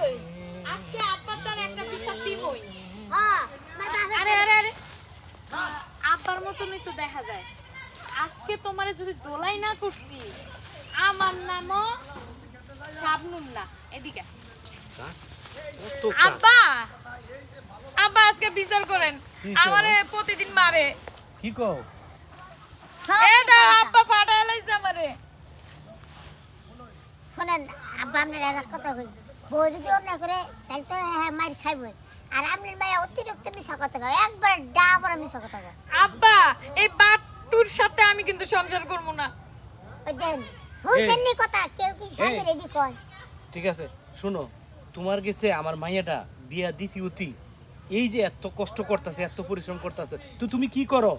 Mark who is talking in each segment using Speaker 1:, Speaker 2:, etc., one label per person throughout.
Speaker 1: লই আজকে আব্বার তার একটা বিচার দিবই।
Speaker 2: হ্যাঁ
Speaker 1: আরে আরে আরে। আব্বার মতনই তো দেখা যায়। আজকে তোমারে যদি দোলাই না করছি আমার নামও শাবনুম না এদিকে। আব্বা আব্বা আজকে বিচার করেন। আমারে প্রতিদিন মারে।
Speaker 3: কি কও?
Speaker 1: এটা। আব্বা ফাটায় আমারে।
Speaker 2: শোনেন আব্বা আপনার কথা কই? বউ যদি অন্যায় করে তাহলে তো হ্যাঁ মার খাইবই। আর আপনার মায়া অতিরিক্ত মিশা কথা কয় একবার ডাবর মিশা কথা কয়।
Speaker 1: আব্বা এই বাট্টুর সাথে আমি কিন্তু সংসার করব না।
Speaker 2: ওই দেন শুনছেন নি কথা কেউ কি সামনে রেডি কয়?
Speaker 3: ঠিক আছে শোনো তোমার কাছে আমার মাইয়াটা বিয়া দিছি অতি। এই যে এত কষ্ট করতেছে এত পরিশ্রম করতেছে তো তুমি কি করো?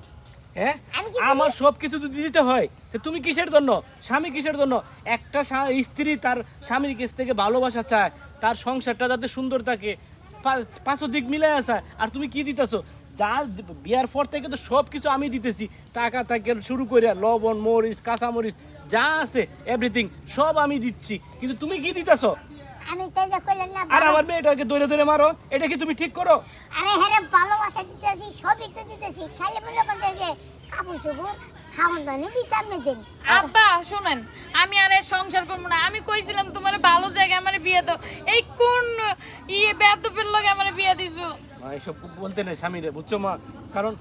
Speaker 3: হ্যাঁ?
Speaker 2: আমি
Speaker 3: আমার সব কিছু দিতে হয়। তো তুমি কিসের জন্য? স্বামী কিসের জন্য? একটা স্ত্রী তার স্বামীর কাছ থেকে ভালোবাসা চায় তার সংসারটা যাতে সুন্দর থাকে পাঁচ- পাঁচো দিক মিলে আসা আর তুমি কি দিতেছো? যা বিয়ার পর থেকে তো সব কিছু আমি দিতেছি। টাকা থেকে শুরু করে লবণ মরিচ কাঁচামরিচ যা আছে এভরিথিং সব আমি দিচ্ছি। কিন্তু তুমি কি দিতেছো?
Speaker 2: আমি যা কইলেন না
Speaker 3: আর আমার মেয়েটাকে ধরে ধরে মারো এটা কি তুমি ঠিক করো?
Speaker 2: আমি হেরে ভালোবাসা দিতেছি সবই তো দিতেছি। খাইলে মনে করছে যে কাপড় চোপড় খাওন দানি দিতাম না দিন।
Speaker 1: আব্বা শুনেন আমি আর এর সংসার করব না। আমি কইছিলাম তোমার ভালো জায়গায় আমার বিয়ে দাও। এই কোন ইয়ে বেদপের লগে আমার বিয়ে দিছো?
Speaker 3: মা এসব বলতে নেই স্বামীরে বুঝছ মা? কারণ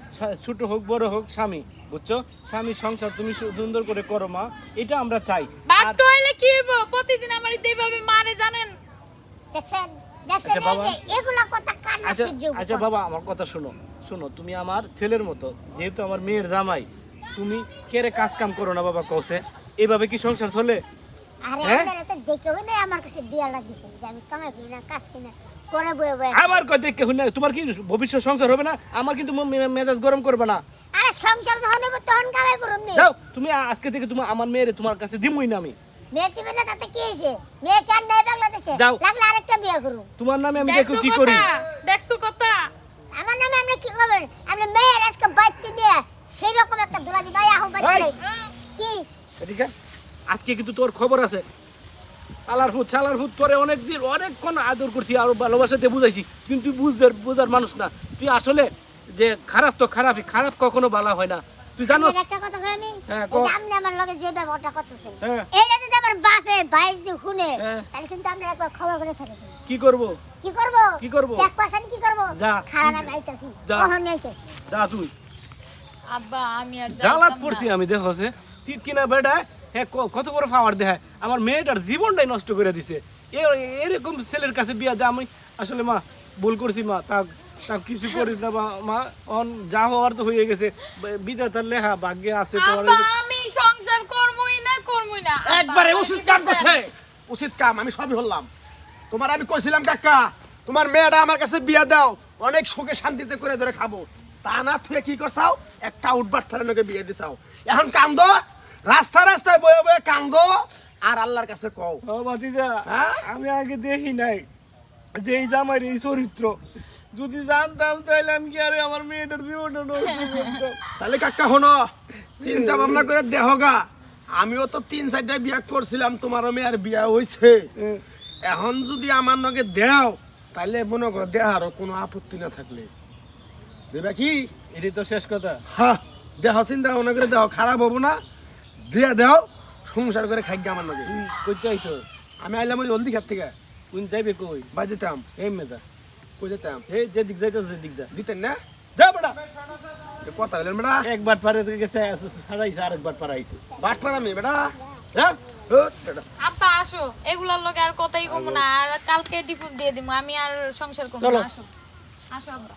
Speaker 3: ছোট হোক বড় হোক স্বামী বুঝছ? স্বামী সংসার তুমি সু- সুন্দর করে করো মা এটা আমরা চাই।
Speaker 1: হইলে কি হইব? প্রতিদিন আমার এইভাবে মারে জানেন?
Speaker 2: দেখছেন?
Speaker 3: আচ্ছা, বাবা। আচ্ছা আচ্ছা বাবা আমার কথা শোনো। শোনো তুমি আমার ছেলের মতো যেহেতু আমার মেয়ের জামাই তুমি কেরে কাজ কাম করো না বাবা কৌশে এভাবে কি সংসার চলে? হ্যাঁ?
Speaker 2: তো দেখে না আমার কাছে বিয়াটা দিছেন যে আমি কামাই করি না কাজ করি না করে বয়ে বয়ে
Speaker 3: আমার কথা দেখে শুনে তোমার কি ভবিষ্যৎ সংসার হবে না? আমার কিন্তু মেজাজ গরম করবে না।
Speaker 2: আরে সংসার যখন হবে তখন কামাই করুন নি।
Speaker 3: যাও তুমি আজকে থেকে তুমি আমার মেয়েরে তোমার কাছে দিমই না আমি।
Speaker 2: মেয়ে দিবে না তাতে কি হয়েছে? মেয়ে কেন নেই বাংলাদেশে? লাগলে আরেকটা বিয়ে করুন
Speaker 3: তোমার নামে আমি দেখো কি করি।
Speaker 1: দেখছ কথা?
Speaker 2: আমার নামে কি করবেন আপনি মেয়ের আজকে বাইতে দিয়ে সেই রকম একটা আহ বাইতে
Speaker 3: আজকে কিন্তু তোর খবর আছে। আলার ফুট সালার ফুট তোরে অনেক দিন অনেকক্ষণ আদর করছি আর ভালোবাসাতে বুঝাইছি কিন্তু তুই বুঝতে বোঝার মানুষ না। তুই আসলে যে খারাপ তো খারাপই খারাপ কখনো ভালো হয় না। তুই জানো
Speaker 2: একটা কথা কই আমি
Speaker 3: হ্যাঁ,
Speaker 2: আপনি আমার লগে যে ব্যবহারটা করতেছেন
Speaker 3: হ্যাঁ।
Speaker 2: যদি আমার বাপে ভাই যদি শুনে
Speaker 3: হ্যাঁ।
Speaker 2: তাহলে কিন্তু আপনি একবার খবর করে ছেড়ে
Speaker 3: কি করব?
Speaker 2: কি করব?
Speaker 3: কি করব?
Speaker 2: দেখ পাশান কি করব?
Speaker 3: যা।
Speaker 2: খারাপ আমি আইতাছি
Speaker 3: যা।
Speaker 2: কখন আইতাছি?
Speaker 3: যা তুই।
Speaker 1: আব্বা আমি আর
Speaker 3: জ্বালাত পড়ছি আমি দেখো সে তিত কিনা বেটা হ্যাঁ ক- কত বড় পাওয়ার দেখায় আমার মেয়েটার জীবনটাই নষ্ট করে দিছে। এরকম ছেলের কাছে বিয়া দেয় আমি আসলে মা ভুল করছি মা তা তা কিছু করিস না মা মা অন যা হওয়ার তো হয়ে গেছে। বিধাতার লেখা ভাগ্যে আছে তোমার
Speaker 1: আমি সংসার করবই না করবই না।
Speaker 4: একবারে উচিত কাম করছে। উচিত কাম আমি সবই হলাম। তোমার আমি কইছিলাম কাকা তোমার মেয়েটা আমার কাছে বিয়া দাও অনেক সুখে শান্তিতে করে ধরে খাব। তা না তুই কি করছাও? একটা উঠবার ঠারানোকে বিয়ে দিছাও। এখন কান্দো রাস্তা রাস্তায় বয়ে বয়ে কান্দো আর আল্লাহর কাছে কও।
Speaker 3: ও ভাতিজা
Speaker 4: হ্যাঁ?
Speaker 3: আমি আগে দেখি নাই যে এই জামাইয়ের এই চরিত্র। যদি জানতাম তাহলে আমি কি আরে আমার মেয়েটার জীবনটা
Speaker 4: তাহলে কাকা হনো চিন্তা ভাবনা করে দেহগা আমিও তো তিন চারটা বিয়া করছিলাম তোমার মেয়ের বিয়া হইছে। এখন যদি আমার নগে দেও তাহলে মনে করো দেহারও কোনো আপত্তি না থাকলে। দেবা কি?
Speaker 3: এটাই তো শেষ কথা।
Speaker 4: হ্যাঁ দেহ চিন্তা ভাবনা করে দেহ খারাপ হব না। দিয়ে দেও সংসার করে খাই আমার
Speaker 3: তুই কইতে আইছো?
Speaker 4: আমি আইলাম ওই হলদি খাত থেকে
Speaker 3: কোন যাইবে কই?
Speaker 4: বা যেতাম।
Speaker 3: এই মেজা।
Speaker 4: কই যেতাম?
Speaker 3: এই যে দিক যাইতেছে যে দিক যা।
Speaker 4: দিতেন না?
Speaker 3: যা বেটা।
Speaker 4: এ কথা বলেন বেটা।
Speaker 3: একবার পারে থেকে গেছে সারাইছে আরেকবার পারাইছে।
Speaker 4: বাট পারামি বেটা।
Speaker 3: যা।
Speaker 4: হুট, বেটা।
Speaker 1: আব্বা আসো। এগুলার লোকে আর কথাই কমু না। আর কালকে ডিভোর্স দিয়ে দিমু। আমি আর সংসার করব। না। আসো। আসো আব্বা